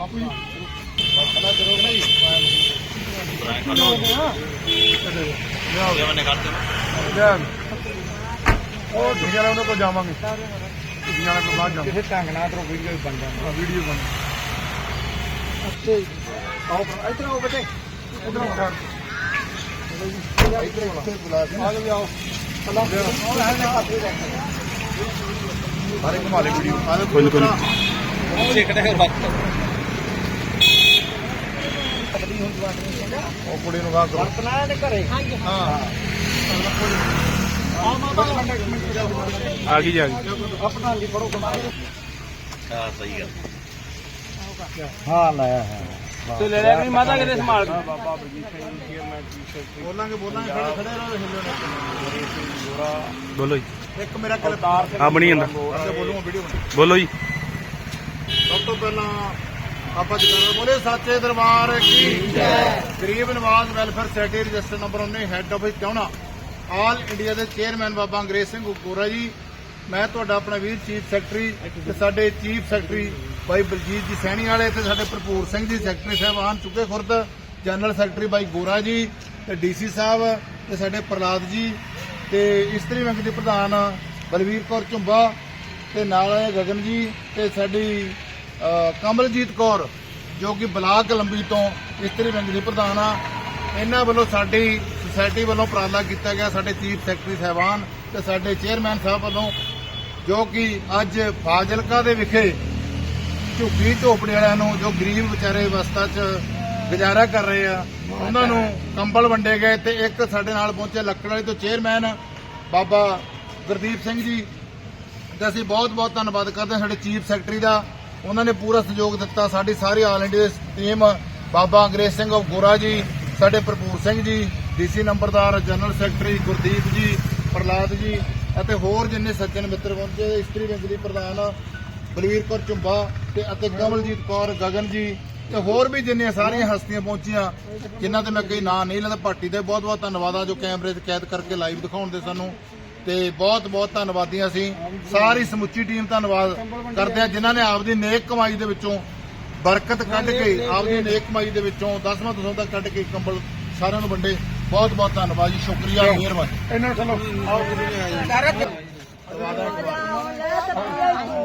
ਉਹ ਠੀਕ ਹੈ ਉਹਨਾਂ ਕੋਲ ਜਾਵਾਂਗੇ ਕੁੜੀਆਂ ਵਾਲੇ ਕੋਲ ਬਾਅਦ ਜਾਵਾਂਗੇ ਕਿਸੇ ਢੰਗ ਨਾਲ ਤਰੋ ਵੀਡੀਓ ਬਣ ਜਾਂਦਾ ਵੀਡੀਓ ਬਣ ਆਓ ਇਧਰ ਆਓ ਬੇਟੇ ਉਧਰੋਂ ਕਰ ਇੱਥੇ ਬੁਲਾ ਕੇ ਆ ਜਾਓ ਅੱਲਾ ਸਾਰੇ ਘੁਮਾ ਲੈ ਆ ਉਹ ਕੁੜੀ ਨੂੰ ਗਾਹ ਕਰੋ। ਵਰਤਣਾ ਨੇ ਘਰੇ। ਹਾਂ। ਆ। ਗਈ ਜੀ ਆ ਗਈ। ਆਪਣਾ ਲਈ ਪੜੋ ਕਮਾਲ ਹਾਂ ਸਹੀ ਗੱਲ। ਹਾਂ ਲਾਇਆ ਹੈ। ਤੇ ਲੈ ਲਿਆ ਨਹੀਂ ਮਾਤਾ ਕਿਤੇ ਸੰਭਾਲ ਕੇ। ਬਾਬਾ ਬੋਲਾਂਗੇ ਬੋਲਾਂਗੇ ਖੜੇ ਖੜੇ ਰਹੋ ਹਿੱਲੋ ਬੋਲੋ ਜੀ। ਇੱਕ ਮੇਰਾ ਕਲ ਆ ਬਣੀ ਜਾਂਦਾ। ਬੋਲੂਗਾ ਵੀਡੀਓ ਬੋਲੋ ਜੀ। ਸਭ ਤੋਂ ਪਹਿਲਾਂ ਆਪਾਂ ਜਗਾਰਾ ਬੋਲੇ, ਸੱਚੇ ਦਰਬਾਰ ਕੀ ਜੈ। Garib Nawaz welfare society register number 19 head office ਚਾਹਣਾ ਆਲ ਇੰਡੀਆ ਦੇ ਚੇਅਰਮੈਨ ਬਾਬਾ ਅੰਗਰੇਜ਼ ਸਿੰਘ ਗੋਰਾ ਜੀ। ਮੈਂ ਤੁਹਾਡਾ ਆਪਣਾ ਵੀਰ ਚੀਫ ਸੈਕਟਰੀ ਤੇ ਸਾਡੇ ਚੀਫ ਸੈਕਟਰੀ ਬਾਈ ਬਲਜੀਤ ਜੀ ਸੈਣੀ ਵਾਲੇ ਤੇ ਸਾਡੇ ਭਰਪੂਰ ਸਿੰਘ ਜੀ ਸੈਕਟਰੀ ਸਾਹਿਬਾਨ ਚੁੱਕੇ ਖੁਰਦ ਜਨਰਲ ਸੈਕਟਰੀ ਬਾਈ ਗੋਰਾ ਜੀ ਤੇ ਡੀਸੀ ਸਾਹਿਬ ਤੇ ਸਾਡੇ ਪ੍ਰਲਾਦ ਜੀ ਤੇ ਇਸਤਰੀ ਬੈਂਕ ਦੇ ਪ੍ਰਧਾਨ ਬਲਵੀਰ ਕੌਰ ਝੁੰਬਾ ਤੇ ਨਾਲ ਆਏ ਗਗਨ ਜੀ ਤੇ ਸਾਡੀ ਕਮਲਜੀਤ ਕੌਰ, ਜੋ ਕਿ ਬਲਾਕ ਲੰਬੀ ਤੋਂ ਇਸਤਰੀ ਵਿੰਗ ਦੀ ਪ੍ਰਧਾਨ ਆ, ਇਹਨਾਂ ਵੱਲੋਂ ਸਾਡੀ ਸੁਸਾਇਟੀ ਵੱਲੋਂ ਉਪਰਾਲਾ ਕੀਤਾ ਗਿਆ, ਸਾਡੇ ਚੀਫ ਸੈਕਟਰੀ ਸਾਹਿਬਾਨ ਤੇ ਸਾਡੇ ਚੇਅਰਮੈਨ ਸਾਹਿਬ ਵੱਲੋਂ, ਜੋ ਕਿ ਅੱਜ ਫਾਜ਼ਿਲਕਾ ਦੇ ਵਿਖੇ ਝੁੱਗੀ ਝੋਪੜੀ ਵਾਲਿਆਂ ਨੂੰ, ਜੋ ਗਰੀਬ ਵਿਚਾਰੇ ਅਵਸਥਾ 'ਚ ਗੁਜ਼ਾਰਾ ਕਰ ਰਹੇ ਆ, ਉਹਨਾਂ ਨੂੰ ਕੰਬਲ ਵੰਡੇ ਗਏ ਤੇ ਇੱਕ ਸਾਡੇ ਨਾਲ ਪਹੁੰਚੇ ਲੱਕੜ ਵਾਲੀ ਤੋਂ ਚੇਅਰਮੈਨ ਬਾਬਾ ਗੁਰਦੀਪ ਸਿੰਘ ਜੀ, ਤੇ ਅਸੀਂ ਬਹੁਤ ਬਹੁਤ ਧੰਨਵਾਦ ਕਰਦੇ ਹਾਂ ਸਾਡੇ ਚੀਫ ਸੈਕਟਰੀ ਦਾ। ਉਹਨਾਂ ਨੇ ਪੂਰਾ ਸਹਿਯੋਗ ਦਿੱਤਾ। ਸਾਡੀ ਸਾਰੀ all India team Baba Angrez Singh of ਗੋਰਾ ਜੀ, ਸਾਡੇ ਭਰਪੂਰ ਸਿੰਘ ਜੀ ਡੀਸੀ ਨੰਬਰਦਾਰ ਜਨਰਲ ਸੈਕਟਰੀ ਗੁਰਦੀਪ ਜੀ ਪ੍ਰਲਾਦ ਜੀ ਅਤੇ ਹੋਰ ਜਿੰਨੇ ਸੱਜਣ ਮਿੱਤਰ ਪਹੁੰਚੇ, ਇਸਤਰੀ ਵਿੰਗ ਦੀ ਪ੍ਰਧਾਨ ਬਲਵੀਰ ਕੌਰ ਝੁੰਬਾ ਤੇ ਅਤੇ ਕਮਲਜੀਤ ਕੌਰ ਗਗਨ ਜੀ ਤੇ ਹੋਰ ਵੀ ਜਿੰਨੀਆਂ ਸਾਰੀਆਂ ਹਸਤੀਆਂ ਪਹੁੰਚੀਆਂ, ਜਿਨ੍ਹਾਂ ਤੇ ਮੈਂ ਕਈ ਨਾਂ ਨਹੀਂ ਲੈਂਦਾ, ਪਾਰਟੀ ਦੇ ਬਹੁਤ ਬਹੁਤ ਧੰਨਵਾਦ ਆ, ਜੋ ਕੈਮਰੇ 'ਚ ਕੈਦ ਕਰਕੇ ਲਾਈਵ ਦਿਖਾਉਣ ਦੇ ਸਾਨੂੰ। ਤੇ ਬਹੁਤ ਬਹੁਤ ਧੰਨਵਾਦੀ ਅਸੀਂ। ਸਾਰੀ ਸਮੁੱਚੀ ਟੀਮ ਧੰਨਵਾਦ ਕਰਦੇ ਆ ਜਿਨ੍ਹਾਂ ਨੇ ਆਪਦੀ ਨੇਕ ਕਮਾਈ ਦੇ ਵਿੱਚੋਂ ਬਰਕਤ ਕੱਢ ਕੇ ਆਪਦੀ ਨੇਕ। ਕਮਾਈ ਦੇ ਵਿੱਚੋਂ ਦਸਵਾਂ ਦਸਵਾਂ ਤੱਕ ਕੱਢ ਕੇ ਕੰਬਲ ਸਾਰਿਆਂ ਨੂੰ ਵੰਡੇ। ਬਹੁਤ ਬਹੁਤ ਧੰਨਵਾਦ ਜੀ ਸ਼ੁਕਰੀਆ ਮਿਹਰਬਾਨੀ। ਇਹਨਾਂ ਚਲੋ ਆਓ। ਆਈ